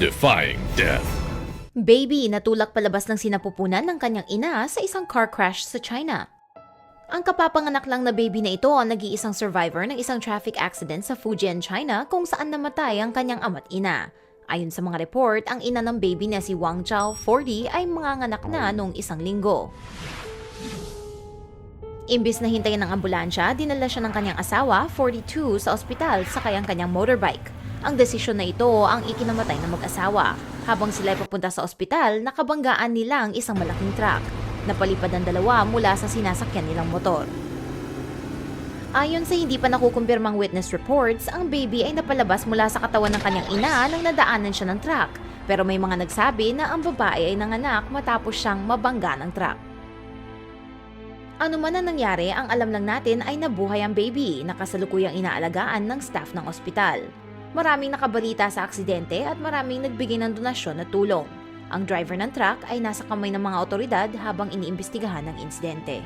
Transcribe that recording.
defying death. Baby natulak palabas ng sinapupunan ng kanyang ina sa isang car crash sa China. Ang kapapanganak lang na baby na ito ang nag-iisang survivor ng isang traffic accident sa Fujian, China kung saan namatay ang kanyang ama't ina. Ayon sa mga report, ang ina ng baby na si Wang Chao, 40, ay manganganak na noong isang linggo. Imbis na hintayin ng ambulansya, dinala siya ng kanyang asawa, 42, sa ospital sa kayang kanyang motorbike. Ang desisyon na ito ang ikinamatay ng mag-asawa. Habang sila ay papunta sa ospital, nakabanggaan nila ang isang malaking truck. Napalipad ang dalawa mula sa sinasakyan nilang motor. Ayon sa hindi pa nakukumpirmang witness reports, ang baby ay napalabas mula sa katawan ng kanyang ina nang nadaanan siya ng truck. Pero may mga nagsabi na ang babae ay nanganak matapos siyang mabangga ng truck. Ano man ang nangyari, ang alam lang natin ay nabuhay ang baby na kasalukuyang inaalagaan ng staff ng ospital. Maraming nakabalita sa aksidente at maraming nagbigay ng donasyon at tulong. Ang driver ng truck ay nasa kamay ng mga otoridad habang iniimbestigahan ng insidente.